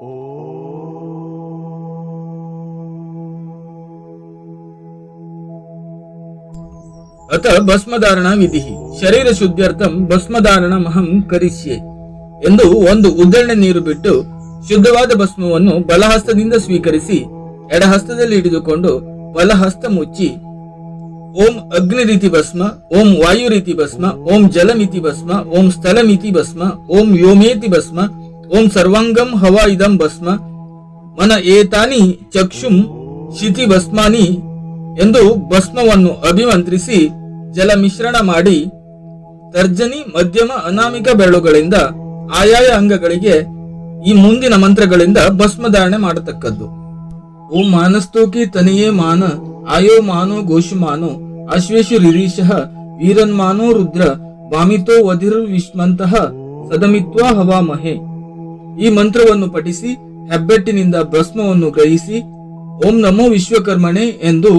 ಅತ ಭಸ್ಮಧಾರಣ ವಿಧಿ ಶರೀರ ಶುದ್ಧ್ಯರ್ಥಂ ಭಸ್ಮಧಾರಣ ಮಹಂ ಕರಿಷ್ಯೆ ಎಂದು ಒಂದು ಉದ್ದರಣೆ ನೀರು ಬಿಟ್ಟು ಶುದ್ಧವಾದ ಭಸ್ಮವನ್ನು ಬಲಹಸ್ತದಿಂದ ಸ್ವೀಕರಿಸಿ ಎಡಹಸ್ತದಲ್ಲಿ ಹಿಡಿದುಕೊಂಡು ಬಲಹಸ್ತ ಮುಚ್ಚಿ, ಓಂ ಅಗ್ನಿ ರೀತಿ ಭಸ್ಮ, ಓಂ ವಾಯು ರೀತಿ ಭಸ್ಮ, ಓಂ ಜಲಮಿತಿ ಭಸ್ಮ, ಓಂ ಸ್ಥಳಮಿತಿ ಭಸ್ಮ, ಓಂ ವ್ಯೋಮೇತಿ ಭಸ್ಮ ಓಂ ಸರ್ವಾಂಗಂ ಹವಾ ಇದಂ ಭಸ್ಮ. ಮನ ಏತಾನಿ ಚಕ್ಷುಂ ಶಿತಿ ಭಸ್ಮಾನಿ ಎಂದು ಭಸ್ಮವನ್ನು ಅಭಿಮಂತ್ರಿಸಿ ಜಲ ಮಿಶ್ರಣ ಮಾಡಿ ತರ್ಜನಿ ಮಧ್ಯಮ ಅನಾಮಿಕ ಬೆರಳುಗಳಿಂದ ಆಯಾಯ ಅಂಗಗಳಿಗೆ ಈ ಮುಂದಿನ ಮಂತ್ರಗಳಿಂದ ಭಸ್ಮಧಾರಣೆ ಮಾಡತಕ್ಕದ್ದು. ಓಂ ಮಾನಸ್ತೋಕಿ ತನಿಯೇ ಮಾನ ಆಯೋ ಮಾನೋ ಘೋಷಮಾನೋ ಅಶ್ವೇಶು ರಿರೀಶಃ ವೀರನ್ಮಾನೋ ರುದ್ರ ವಾಮಿತೋ ವಧಿರ್ ವಿಷ್ಮಂತಹ ಸದಮಿತ್ವ ಹವಾಮಹೆ. ಈ ಮಂತ್ರವನ್ನು ಪಠಿಸಿ ಹೆಬ್ಬೆಟ್ಟಿನಿಂದ ಭಸ್ಮವನ್ನು ಗ್ರಹಿಸಿ, ಓಂ ನಮೋ ವಿಶ್ವಕರ್ಮಣೆ ಎಂದು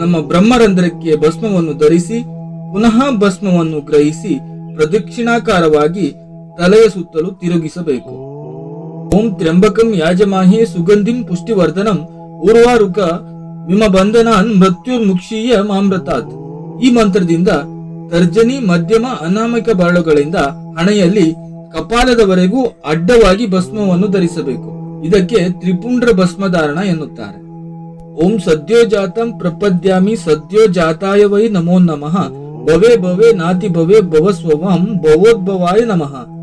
ನಮ್ಮ ಬ್ರಹ್ಮರಂಧ್ರಕ್ಕೆ ಭಸ್ಮವನ್ನು ಧರಿಸಿ, ಪುನಃ ಭಸ್ಮವನ್ನು ಗ್ರಹಿಸಿ ಪ್ರದಕ್ಷಿಣಾಕಾರವಾಗಿ ತಲೆಯ ಸುತ್ತಲೂ ತಿರುಗಿಸಬೇಕು. ಓಂ ತ್ರ್ಯಂಬಕಂ ಯಾಜಮಾಹಿ ಸುಗಂಧಿಂ ಪುಷ್ಟಿವರ್ಧನಂ ಊರ್ವಾರುಕ ವಿಮ ಬಂಧನಾನ್ ಮೃತ್ಯುರ್ಮುಕ್ಷೀಯ ಮಾಮೃತಾತ್ ಈ ಮಂತ್ರದಿಂದ ತರ್ಜನಿ ಮಧ್ಯಮ ಅನಾಮಿಕ ಬಾಳುಗಳಿಂದ ಹಣೆಯಲ್ಲಿ ಕಪಾಲದವರೆಗೂ ಅಡ್ಡವಾಗಿ ಭಸ್ಮವನ್ನು ಧರಿಸಬೇಕು. ಇದಕ್ಕೆ ತ್ರಿಪುಂಡ್ರ ಭಸ್ಮಧಾರಣ ಎನ್ನುತ್ತಾರೆ. ಓಂ ಸದ್ಯೋ ಜಾತಂ ಪ್ರಪದ್ಯಾಮಿ ಸದ್ಯೋ ಜಾತಾಯ ವೈ ನಮೋ ನಮಃ. ಭವೆ ಭವೆ ನಾತಿ ಭವೆ ಭವ ಸ್ವವಂ ಭವೋದ್ಭವಾಯ ನಮಃ.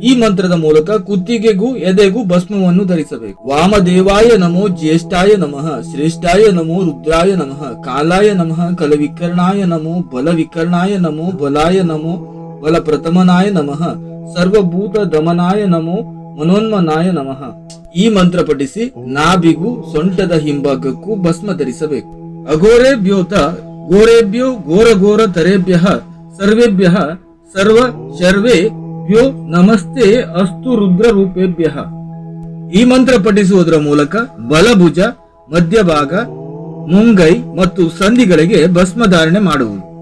ಈ ಮಂತ್ರದ ಮೂಲಕ ಕುತ್ತಿಗೆಗೂ ಎದೆಗೂ ಭಸ್ಮವನ್ನು ಧರಿಸಬೇಕು. ವಾಮದೇವಾಯ ನಮೋ ಜ್ಯೇಷ್ಠಾಯ ನಮಃ. ಶ್ರೇಷ್ಠಾಯ ನಮೋ ರುದ್ರಾಯ ನಮಃ. ಕಾಲಾಯ ನಮಃ. ಕಲವಿಕರ್ಣಾಯ ನಮೋ ಬಲವಿಕರ್ಣಾಯ ನಮೋ ಬಲಾಯ ನಮೋ ಬಲ ಪ್ರಥಮನಾಯ ನಮಃ. ಸರ್ವಭೂತ ದಮನಾಯ ನಮೋ ಮನೋನ್ಮನಾಯ ನಮಃ. ಈ ಮಂತ್ರ ಪಠಿಸಿ ನಾಭಿಗೂ ಸೊಂಟದ ಹಿಂಭಾಗಕ್ಕೂ ಭಸ್ಮ ಧರಿಸಬೇಕು. ಅಘೋರೇಭ್ಯೋತ ಘೋರೇಭ್ಯೋ ಘೋರ ಘೋರ ತರೇಭ್ಯ ಸರ್ವೇಭ್ಯ ಸರ್ವ ಶರ್ವೇ ಭ್ಯೋ ನಮಸ್ತೆ ಅಸ್ತು ರುದ್ರ ರೂಪೇಭ್ಯ. ಈ ಮಂತ್ರ ಪಠಿಸುವುದರ ಮೂಲಕ ಬಲಭುಜ, ಮಧ್ಯಭಾಗ, ಮುಂಗೈ ಮತ್ತು ಸಂಧಿಗಳಿಗೆ ಭಸ್ಮಧಾರಣೆ ಮಾಡುವುದು.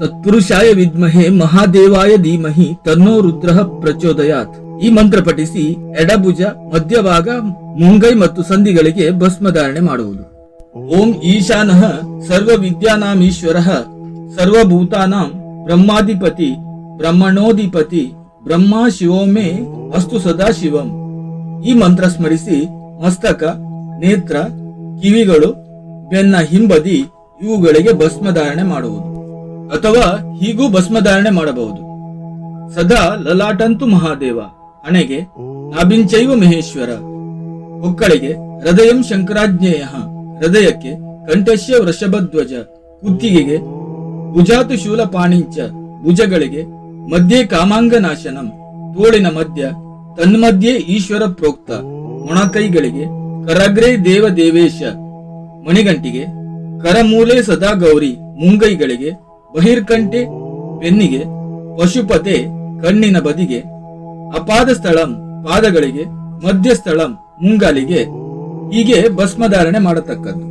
ತತ್ಪುರುಷಾಯ ವಿದ್ಮಹೆ ಮಹಾದೇವಾಯ ಧೀಮಹಿ ತನ್ನೋ ರುದ್ರ ಪ್ರಚೋದಯಾತ್. ಈ ಮಂತ್ರ ಪಠಿಸಿ ಎಡಭುಜ, ಮಧ್ಯಭಾಗ, ಮುಂಗೈ ಮತ್ತು ಸಂಧಿಗಳಿಗೆ ಭಸ್ಮಧಾರಣೆ ಮಾಡುವುದು. ಓಂ ಈಶಾನಃ ಸರ್ವ ವಿದ್ಯಾನಾಮೀಶ್ವರ ಸರ್ವಭೂತಾನಾಂ ಬ್ರಹ್ಮಾಧಿಪತಿ ಬ್ರಹ್ಮಣೋಧಿಪತಿ ಬ್ರಹ್ಮ ಶಿವೋಮೇ ಅಸ್ತು ಸದಾ ಶಿವಂ. ಈ ಮಂತ್ರ ಸ್ಮರಿಸಿ ಮಸ್ತಕ, ನೇತ್ರ, ಕಿವಿಗಳು, ಬೆನ್ನ ಹಿಂಬದಿ ಇವುಗಳಿಗೆ ಭಸ್ಮಧಾರಣೆ ಮಾಡುವುದು. ಅಥವಾ ಹೀಗೂ ಭಸ್ಮಧಾರಣೆ ಮಾಡಬಹುದು. ಸದಾ ಲಲಾಟಂತು ಮಹಾದೇವ, ಹಣೆಗೆ, ನಾಭಿಂಚೈವ ಮಹೇಶ್ವರ. ಹೊಕ್ಕಳಿಗೆ ಹೃದಯಂ ಶಂಕರಾಜ್ಞೇಯ, ಹೃದಯಕ್ಕೆ ಕಂಠಶ್ಯ ವೃಷಭಧ್ವಜ, ಕುತ್ತಿಗೆಗೆ ಭುಜಾತು ಶೂಲ ಪಾಣಿಂಚ ಭುಜಗಳಿಗೆ ಮಧ್ಯೆ ಕಾಮಾಂಗ ನಾಶನಂ ತೋಳಿನ ಮಧ್ಯ ತನ್ಮಧ್ಯೆ ಈಶ್ವರ ಪ್ರೋಕ್ತ, ಮೊಣಕೈಗಳಿಗೆ ಕರಗ್ರೇ ದೇವ ದೇವೇಶ, ಮಣಿಗಂಟಿಗೆ ಕರಮೂಲೆ ಸದಾ ಗೌರಿ, ಮುಂಗೈಗಳಿಗೆ ಬಹಿರ್ಕಂಠೆ ಬೆನ್ನಿಗೆ, ಪಶುಪತೆ ಕಣ್ಣಿನ ಬದಿಗೆ, ಅಪಾದ ಸ್ಥಳಂ ಪಾದಗಳಿಗೆ, ಮಧ್ಯಸ್ಥಳಂ ಮುಂಗಾಲಿಗೆ, ಹೀಗೆ ಭಸ್ಮಧಾರಣೆ ಮಾಡತಕ್ಕದ್ದು.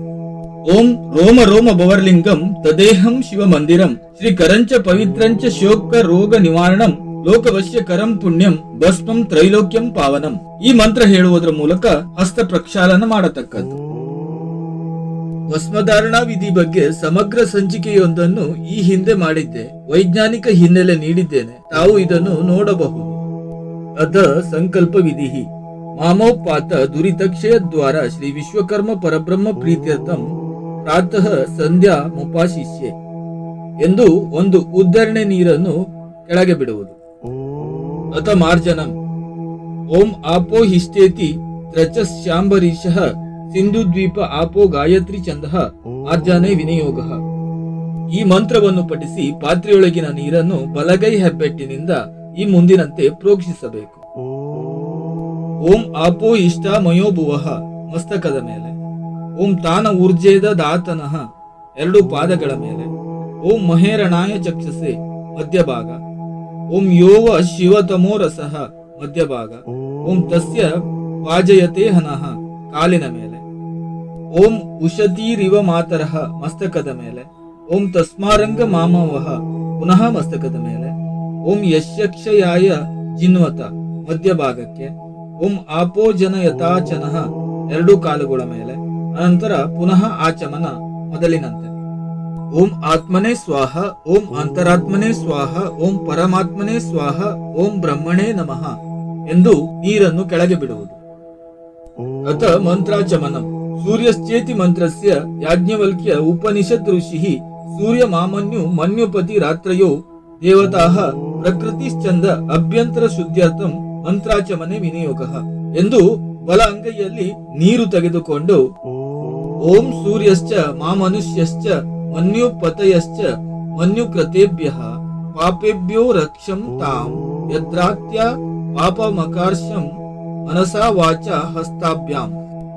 ಓಂ ರೋಮ ರೋಮ ಭವರ್ಲಿಂಗಂ ತದೇಹಂ ಶಿವ ಮಂದಿರಂ ಶ್ರೀ ಕರಂಚ ಪವಿತ್ರಂಚ ಶೋಕ ರೋಗ ನಿವಾರಣಂ, ಲೋಕವಶ್ಯ ಕರಂ ಪುಣ್ಯಂ, ಭಸ್ಮಂ ತ್ರೈಲೋಕ್ಯಂ ಪಾವನಂ. ಈ ಮಂತ್ರ ಹೇಳುವುದರ ಮೂಲಕ ಹಸ್ತ ಪ್ರಕ್ಷಾಲನ ಮಾಡತಕ್ಕದ್ದು. ಭಸ್ಮಧಾರಣಾ ವಿಧಿ ಬಗ್ಗೆ ಸಮಗ್ರ ಸಂಚಿಕೆಯೊಂದನ್ನು ಈ ಹಿಂದೆ ಮಾಡಿದ್ದೆ. ವೈಜ್ಞಾನಿಕ ಹಿನ್ನೆಲೆ ನೀಡಿದ್ದೇನೆ. ತಾವು ಇದನ್ನು ನೋಡಬಹುದು. ಅದ ಸಂಕಲ್ಪ ವಿಧಿ ಮಾಮೋಪಾತ ದುರಿತಕ್ಷಯ ದ್ವಾರ ಶ್ರೀ ವಿಶ್ವಕರ್ಮ ಪರಬ್ರಹ್ಮ ಪ್ರೀತ್ಯರ್ಥಂ ಪ್ರಾತಃ ಸಂಧ್ಯಾ ಮುಪಾಶಿಷ್ಯೆ ಎಂದು ಒಂದು ಉದ್ಧರಣೆ ನೀರನ್ನು ಕೆಳಗೆ ಬಿಡುವುದು. ಅಥ ಮಾರ್ಜನಂ. ಓಂ ಆಪೋ ಹಿಷ್ಟೇತಿ ತ್ರಚಸ್ಯಾಂಬರೀಶಃ ಸಿಂಧು ದ್ವೀಪ ಆಪೋ ಗಾಯತ್ರಿ ಚಂದಃ, ಆರ್ಜಾನೆ ವಿನಿಯೋಗ. ಈ ಮಂತ್ರವನ್ನು ಪಠಿಸಿ ಪಾತ್ರೆಯೊಳಗಿನ ನೀರನ್ನು ಬಲಗೈ ಹೆಬ್ಬೆಟ್ಟಿನಿಂದ ಈ ಮುಂದಿನಂತೆ ಪ್ರೋಕ್ಷಿಸಬೇಕು. ಓಂ ಆಪೋ ಇಷ್ಟ ಮಯೋಭುವಃ ಮಸ್ತಕದ ಮೇಲೆ. ಓಂ ತಾನ ಊರ್ಜೇದ ದಾತನಃ, ಎರಡು ಪಾದಗಳ ಮೇಲೆ. ಓಂ ಮಹೇರಣಾಯ ಚಕ್ಷಸೆ, ಮಧ್ಯಭಾಗ. ಓಂ ಯೋವ ಶಿವತಮೋ ರಸಃ, ಮಧ್ಯಭಾಗ. ಓಂ ತಸ್ಯ ವಾಜಯತೆ ಹನಃ ಕಾಲಿನ ಮೇಲೆ. ಓಂ ಉಷಧೀರಿವ ಮಾತರಃ ಮಸ್ತಕದ ಮೇಲೆ, ಓಂ ತಸ್ಮಾರಂಗ ಮಾಮವಹ ಪುನಃ ಮಸ್ತಕದ ಮೇಲೆ, ಓಂ ಯಶ್ಯಕ್ಷಯಾಯ ಜಿನ್ವತ ಮಧ್ಯಭಾಗಕ್ಕೆ, ಓಂ ಆಪೋಜನ ಯಥಾಚನಃ ಎರಡು ಕಾಲುಗಳ ಮೇಲೆ, ಅನಂತರ ಪುನಃ ಆಚಮನ ಮೊದಲಿನಂತೆ. ಓಂ ಆತ್ಮನೇ ಸ್ವಾಹ, ಓಂ ಅಂತರಾತ್ಮನೇ ಸ್ವಾಹ, ಓಂ ಪರಮಾತ್ಮನೇ ಸ್ವಾಹ, ಓಂ ಬ್ರಹ್ಮಣೇ ನಮಃ ಎಂದು ನೀರನ್ನು ಕೆಳಗೆ ಬಿಡುವುದು. ಅಥ ಮಂತ್ರಾಚಮನಂ. ಸೂರ್ಯಶ್ಚೇತಿ ಮಂತ್ರಸ್ಯ ಯಾಜ್ಞವಲ್ಕ್ಯ ಉಪನಿಷತ್ ಋಷಿ ಸೂರ್ಯ ಮಾಮನ್ಯು ಮನ್ಯುಪತಿ ರಾತ್ರಯೋ ದೇವತಾಃ ಪ್ರಕೃತಿಶ್ಚಂದ ಅಭ್ಯಂತರ ಶುದ್ಧ್ಯರ್ಥಂ ಮಂತ್ರಾಚಮನೆ ವಿನಿಯೋಗ ಎಂದು ಬಲ ಅಂಗೈಯಲ್ಲಿ ನೀರು ತೆಗೆದುಕೊಂಡು ಓಂ ಸೂರ್ಯಶ್ಚ ಮಾಮನುಷ್ಯಶ್ಚ ಮನ್ಯುಪತಯಶ್ಚ ಮನ್ಯುಕೃತೇಭ್ಯ ಪಾಪೇಭ್ಯೋ ರಕ್ಷಂ ತಾಂ ಯದ್ರಾತ್ಯ ಪಾಪಮಕಾರ್ಷಂ ಮನಸಾ ವಾಚ ಹಸ್ತಾಭ್ಯಾಂ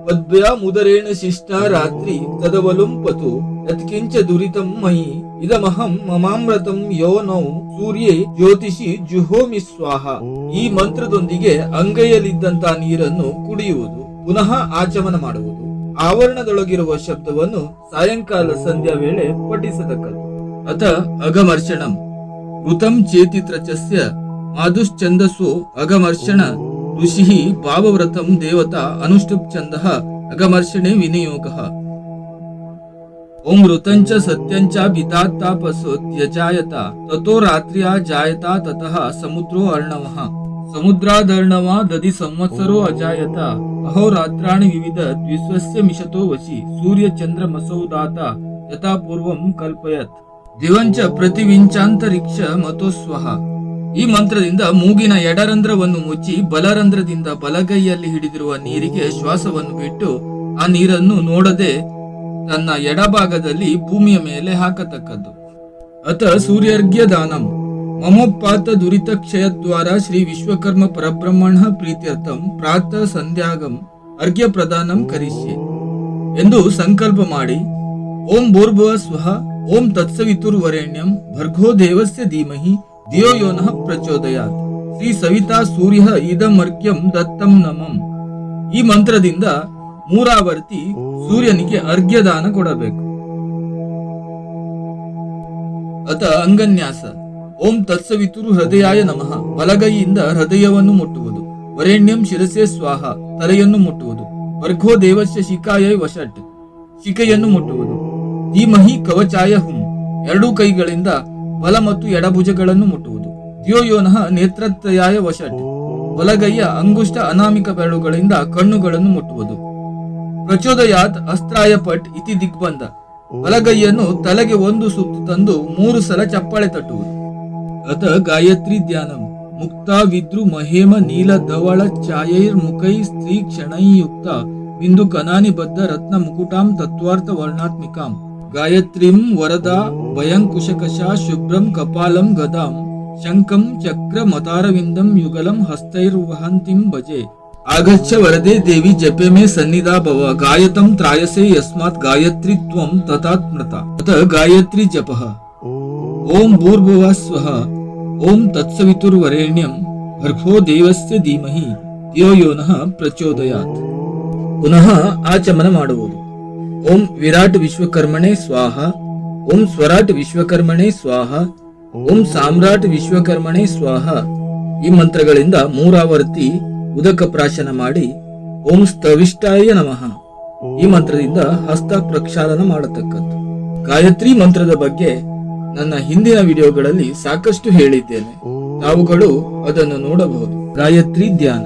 ಪದ್ಭ್ಯಾಮುದರೇಣ ಶಿಷ್ಟ ರಾತ್ರಿ ತದವಲುಂಪತು ಯತ್ಕಿಂಚ ದುರಿತಂ ಮಯಿ ಇದಮಹಂ ಮಮಾಮೃತಂ ಯೋ ನೌ, ಸೂರ್ಯೇ ಜ್ಯೋತಿಷಿ ಜುಹೋಮಿ ಸ್ವಾಹ. ಈ ಮಂತ್ರದೊಂದಿಗೆ ಅಂಗೈಯಲ್ಲಿದ್ದಂತ ನೀರನ್ನು ಕುಡಿಯುವುದು, ಪುನಃ ಆಚಮನ ಮಾಡುವುದು. ಆವರಣದೊಳಗಿರುವ ಶಬ್ದವನ್ನು ಸಾಯಂಕಾಲ ಸಂಧ್ಯಾ ವೇಳೆ ಪಠಿಸತಕ್ಕದ್ದು. ಅಥ ಅಗಮರ್ಷಣಂ ಋತಂ ಚೇತಿತ್ರಚಸ್ಯ ತ್ರಚಸ್ಯ. ಅಗಮರ್ಷಣ ಋಷಿ ऋषिः पावव्रतं देवता अनुष्टुप्छन्दः अगमर्षणे विनियोगः ॐ ऋतञ्च सत्यञ्च पितात्तापसो त्यजायत ततो रात्र्या जायता ततः समुद्रो अर्णवः समुद्रादर्णवा दधि संवत्सरो अजायत अहोरात्राणि विविध द्विस्वस्य मिशतो वशी सूर्यचन्द्रमसौदाता यथा पूर्वं कल्पयत् दिवञ्च प्रतिविञ्चान्तरिक्ष मतोस्वः ಈ ಮಂತ್ರದಿಂದ ಮೂಗಿನ ಎಡರಂಧ್ರವನ್ನು ಮುಚ್ಚಿ ಬಲರಂಧ್ರದಿಂದ ಬಲಗೈಯಲ್ಲಿ ಹಿಡಿದಿರುವ ನೀರಿಗೆ ಶ್ವಾಸವನ್ನು ಬಿಟ್ಟು ಆ ನೀರನ್ನು ನೋಡದೆ ತನ್ನ ಎಡಭಾಗದಲ್ಲಿ ಭೂಮಿಯ ಮೇಲೆ ಹಾಕತಕ್ಕದ್ದು. ಅತ ಸೂರ್ಯರ್ಘ್ಯ ದಾನಂ ಮಮೋಪಾತ ದುರಿತ ಕ್ಷಯದ್ವಾರ ಶ್ರೀ ವಿಶ್ವಕರ್ಮ ಪರಬ್ರಹ್ಮಣ ಪ್ರೀತ್ಯರ್ಥಂ ಪ್ರಾತಃ ಸಂಧ್ಯಾಗಂ ಅರ್ಘ್ಯ ಪ್ರದಾನಂ ಕರಿಷ್ಯೆ ಎಂದು ಸಂಕಲ್ಪ ಮಾಡಿ, ಓಂ ಭೂರ್ಭುವ ಸ್ವಹ ಓಂ ತತ್ಸವಿತುರ್ವರೆಣ್ಯಂ ಭರ್ಗೋ ದೇವಸ್ಯ ಧೀಮಹಿ ಧಿಯೋ ಯೋನಃ ಪ್ರಚೋದಯಾತ್ ಶ್ರೀ ಸವಿತಾ ಸೂರ್ಯ ಇದಮರ್ಕ್ಯಂ ದತ್ತಂ ನಮಂ ಈ ಮಂತ್ರದಿಂದ ಮೂರಾವರ್ತಿ ಸೂರ್ಯನಿಗೆ ಅರ್ಘ್ಯದಾನ ಕೊಡಬೇಕು. ಅತ ಅಂಗನ್ಯಾಸ, ಓಂ ತತ್ಸವಿತುರು ಹೃದಯಾಯ ನಮಃ। ಬಲಗೈಯಿಂದ ಹೃದಯವನ್ನು ಮುಟ್ಟುವುದು। ವರೇಣ್ಯಂ ಶಿರಸೆ ಸ್ವಾಹ, ತಲೆಯನ್ನು ಮುಟ್ಟುವುದು। ವರ್ಘೋ ದೇವಸ್ಯ ಶಿಖಾಯ ವಶಟ್, ಶಿಖೆಯನ್ನು ಮುಟ್ಟುವುದು। ಧೀಮಹಿ ಕವಚಾಯ ಹುಂ, ಎರಡೂ ಕೈಗಳಿಂದ ಬಲ ಮತ್ತು ಎಡಭುಜಗಳನ್ನು ಮುಟ್ಟುವುದು. ದ್ಯೋಯೋನಃ ನೇತ್ರತ್ರಯಾಯ ವಶಟ್. ಬಲಗೈಯ ಅಂಗುಷ್ಟ ಅನಾಮಿಕ ಬೆರಳುಗಳಿಂದ ಕಣ್ಣುಗಳನ್ನು ಮುಟ್ಟುವುದು. ಪ್ರಚೋದಯಾತ್ ಅಸ್ತ್ರಾಯ ಪಟ್ ಇತಿ ದಿಗ್ಬಂಧ. ಬಲಗೈಯನ್ನು ತಲೆಗೆ ಒಂದು ಸುತ್ತು ತಂದು ಮೂರು ಸಲ ಚಪ್ಪಾಳೆ ತಟ್ಟುವುದು. ಅಥ ಗಾಯತ್ರಿ ಧ್ಯಾನಂ. ಮುಕ್ತ ವಿದ್ರು ಮಹೇಮ ನೀಲ ಧವಳ ಛಾಯೈರ್ ಮುಖೈ ಸ್ತ್ರೀ ಕ್ಷಣೈಯುಕ್ತ. ಬಿಂದು ಕನಾನಿ ಬದ್ಧ ರತ್ನ ಮುಕುಟಾಂ ತತ್ವಾರ್ಥ ವರ್ಣಾತ್ಮಿಕಾಂ. ಗಾಯತ್ರೀಂ ವರದ ಭಯಂಕುಶಕಶ ಶುಭ್ರಂ ಕಪಾಲಂ ಗದಾಂ ಶಂಕಂ ಚಕ್ರ ಮತಾರವಿಂದಂ ಯುಗಲಂ ಹಸ್ತೈರ್ವಹಂತಿಂ ಭಜೆ. ಆಗಚ್ಚ ವರದೆ ದೇವಿ ಜಪೆ ಮೇ ಸನ್ನಿಧಾ ಭವ ಗಾಯತಂ ತ್ರಾಯಸೆ ಯಸ್ಮಾತ್ ಗಾಯತ್ರಿ ತ್ವಂ ತಥಾತ್ಮೃತ. ಅತ ಗಾಯತ್ರಿ ಜಪಃ. ಓಂ ಭೂರ್ಭುವ ಸ್ವಃ. ಓಂ ತತ್ಸವಿತುರ್ವರೆಣ್ಯಂ. ಭರ್ಗೋ ದೇವಸ್ಯ ಧೀಮಹಿ. ಯೋ ಯೋನಃ ಪ್ರಚೋದಯಾತ್ ಪುನಃ ಆಚಮನ ಮಾಡುವುದು ಓಂ ವಿರಾಟ್ ವಿಶ್ವಕರ್ಮಣೆ ಸ್ವಾಹ. ಓಂ ಸ್ವರಾಟ್ ವಿಶ್ವಕರ್ಮಣೆ ಸ್ವಾಹ. ಓಂ ಸಾಮ್ರಾಟ್ ವಿಶ್ವಕರ್ಮಣೆ ಸ್ವಾಹ. ಈ ಮಂತ್ರಗಳಿಂದ ಮೂರಾವರ್ತಿ ಉದಕ ಪ್ರಾಶನ ಮಾಡಿ ಓಂ ಸ್ತವಿಷ್ಟಾಯ ನಮಃ. ಈ ಮಂತ್ರದಿಂದ ಹಸ್ತ ಪ್ರಕ್ಷಾಳನ ಮಾಡತಕ್ಕದ್ದು. ಗಾಯತ್ರಿ ಮಂತ್ರದ ಬಗ್ಗೆ ನನ್ನ ಹಿಂದಿನ ವಿಡಿಯೋಗಳಲ್ಲಿ ಸಾಕಷ್ಟು ಹೇಳಿದ್ದೇನೆ. ನಾವುಗಳು ಅದನ್ನು ನೋಡಬಹುದು. ಗಾಯತ್ರಿ ಧ್ಯಾನ.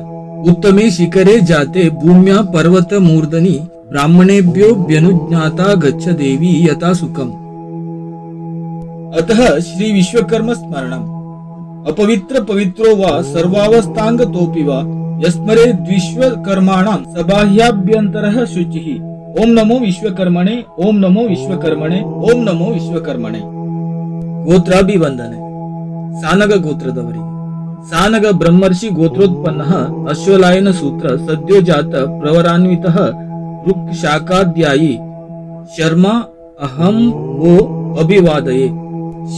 ಉತ್ತಮೆ ಶಿಖರೆ ಜಾತೆ ಭೂಮ್ಯ ಪರ್ವತ ಮೂರ್ಧನಿ ಬ್ರಾಹ್ಮಣೇಭ್ಯೋಭ್ಯನುಜ್ಞಾತ ಗಚ್ಚ ದೇವಿ ಯಥಾ ಸುಖಂ ಅತಃ ಶ್ರೀ ವಿಶ್ವಕರ್ಮ ಸ್ಮರಣಂ ಅಪವಿತ್ರ ಪವಿತ್ರೋ ವಾ ಸರ್ವಾವಸ್ಥಾಂಗತೋಪಿ ವಾ ಯಸ್ಮರೆ ದ್ವಿಶ್ವಕರ್ಮಾಣಂ ಸಬಾಹ್ಯಾಭ್ಯಂತರ ಶುಚಿಃ ಓಂ ನಮೋ ವಿಶ್ವಕರ್ಮಣೆ ಓಂ ನಮೋ ವಿಶ್ವಕರ್ಮಣೆ ಓಂ ನಮೋ ವಿಶ್ವಕರ್ಮಣೆ ಗೋತ್ರಾಭಿವಂದನೆ ಸಾನಗ ಗೋತ್ರದವರಿಗೆ ಸಾನಗ ಬ್ರಹ್ಮರ್ಷಿ ಗೋತ್ರೋತ್ಪನ್ನ ಅಶ್ವಲಾಯನ ಸೂತ್ರ ಸದ್ಯೋಜಾತ ಪ್ರವರಾನ್ವಿತ ಋಕ್ ಶಾಖಾಧ್ಯಾಯಿ ಶರ್ಮಾ, ಅಹಂ ಓ ಅಭಿವಾದಯೇ.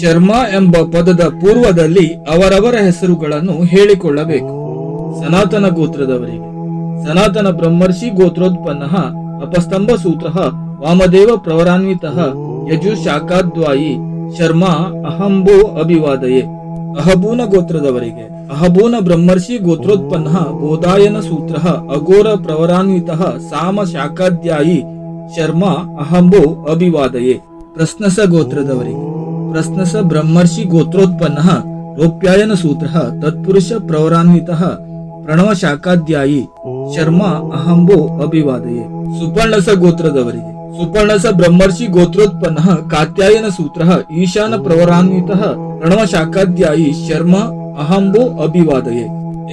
ಶರ್ಮಾ ಎಂಬ ಪದದ ಪೂರ್ವದಲ್ಲಿ ಅವರವರ ಹೆಸರುಗಳನ್ನು ಹೇಳಿಕೊಳ್ಳಬೇಕು. ಸನಾತನ ಗೋತ್ರದವರಿಗೆ. ಸನಾತನ ಬ್ರಹ್ಮರ್ಷಿ ಗೋತ್ರೋತ್ಪನ್ನ ಅಪಸ್ತಂಭ ಸೂತ್ರ ವಾಮದೇವ ಪ್ರವರಾನ್ವಿತ ಯಜು ಶಾಖಾದ್ವಾಯಿ ಶರ್ಮಾ ಅಹಂಬೋ ಅಭಿವಾದಯೇ. ಅಹಬೂನ ಗೋತ್ರದವರಿಗೆ. ಅಹಬೂನ ಬ್ರಹ್ಮರ್ಷಿ ಗೋತ್ರೋತ್ಪನ್ನ ಬೋಧಾಯನ ಸೂತ್ರ ಅಘೋರ ಪ್ರವರಾನ್ವಿತ ಸಾಮ ಶಾಖಾಧ್ಯಾಯಿ ಶರ್ಮ ಅಹಂಬೋ ಅಭಿವಾದಯೇ. ಪ್ರಶ್ನಸ ಗೋತ್ರದವರಿಗೆ. ಪ್ರಶ್ನಸ ಬ್ರಹ್ಮರ್ಷಿ ಗೋತ್ರೋತ್ಪನ್ನ ರೋಪ್ಯಾಯನ ಸೂತ್ರ ತತ್ಪುರುಷ ಪ್ರವರಾನ್ವಿತ ಪ್ರಣವ ಶಾಖಾಧ್ಯಾಯಿ ಶರ್ಮ ಅಹಂಬೋ ಅಭಿವಾದಯೇ. ಸುಪರ್ಣಸ ಗೋತ್ರದವರಿಗೆ. ಸುಪರ್ಣಸ ಬ್ರಹ್ಮರ್ಷಿ ಗೋತ್ರೋತ್ಪನ್ನ ಕಾತ್ಯಾಯನ ಸೂತ್ರ ಈಶಾನ ಪ್ರವರಾನ್ವಿತ ಪ್ರಣವ ಶಾಖಾಧ್ಯಾಯಿ ಶರ್ಮ ಅಹಂಬೋ ಅಭಿವಾದಯೆ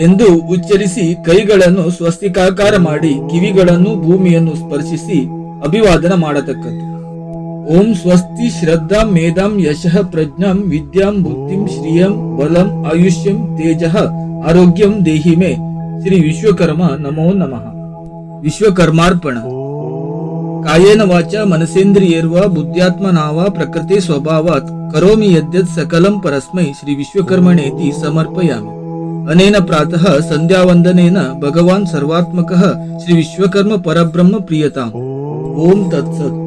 ಎಂದು ಉಚ್ಚರಿಸಿ ಕೈಗಳನ್ನು ಸ್ವಸ್ತಿಕಾಕಾರ ಮಾಡಿ ಕಿವಿಗಳನ್ನು ಭೂಮಿಯನ್ನು ಸ್ಪರ್ಶಿಸಿ ಅಭಿವಾದನ ಮಾಡತಕ್ಕದ್ದು. ಓಂ ಸ್ವಸ್ತಿ ಶ್ರದ್ಧಾ ಮೇಧಾಂ ಯಶಃ ಪ್ರಜ್ಞಾಂ ವಿದ್ಯಾಂ ಬುದ್ಧಿಂ ಶ್ರೀಯಂ ಬಲಂ ಆಯುಷ್ಯಂ ತೇಜಃ ಆರೋಗ್ಯಂ ದೇಹಿ ಮೇ ಶ್ರೀ ವಿಶ್ವಕರ್ಮ ನಮೋ ನಮಃ. ವಿಶ್ವಕರ್ಮಾರ್ಪಣ. कायेन वाचा मनसेंद्रियेर्व बुद्ध्यात्मनाव प्रकृती स्वभावात। करोमि यद्यत सकलम परस्मै श्री विश्वकर्मणे ती समर्पयामि। अनेन प्रातः संध्यावंदनेन भगवान सर्वात्मकः श्री विश्वकर्म परब्रह्म प्रियताम। ओम तत्सत।